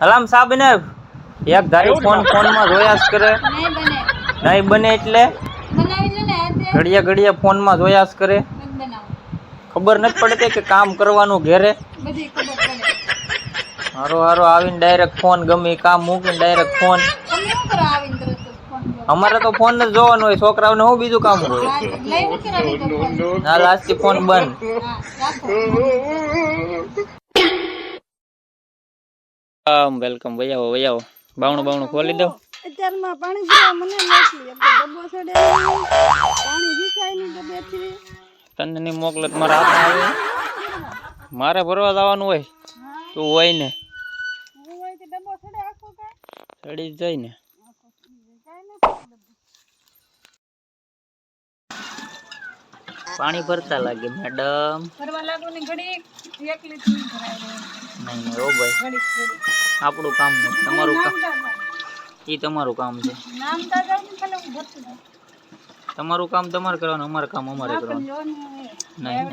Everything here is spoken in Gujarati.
હલામ સાહેબ ને એક ધારી ફોન ફોનમાં જોયા જ કરે. નહીં બને. એટલે? બનાવી લો ને હાથે ઘડિયા ઘડિયા ફોનમાં જોયા જ કરે. ખબર નથી પડતી કે કામ કરવાનું ઘેરે? બધી ખબર હારો હારો આવીને ડાયરેક્ટ ફોન ગમે કામ મૂકીને ડાયરેક્ટ ફોન અમારે તો ફોન જ જોવાનું હોય છોકરાઓને હું બીજું કામ હોય? ના લાસ્ટથી ફોન બંધ. આમ વેલકમ વૈયાવો વૈયાવો. બાવણું બાવણું ખોલી દો. અત્યારમાં પાણી પીવા મને મોકલી ડબ્બો સડે પાણી રીસાયની ડબ્બેથી. તને નહીં મોકલે મારા હાથમાં આવે. મારે ભરવા જવાનું હોય તું હોય ને. હું હોય તો ડબ્બો ચડે આખો કાંઈ ચડી જાય ને. પાણી ભરતા લાગે મેડમ. ભરવા લાગો ને ઘડી એકલી જ નહીં નહીં નહીં ઓ ભાઈ. આપણું કામ નહીં તમારું કામ. એ તમારું કામ છે. તમારું કામ તમારે કરવાનું અમારું કામ અમારે કરવાનું. નહીં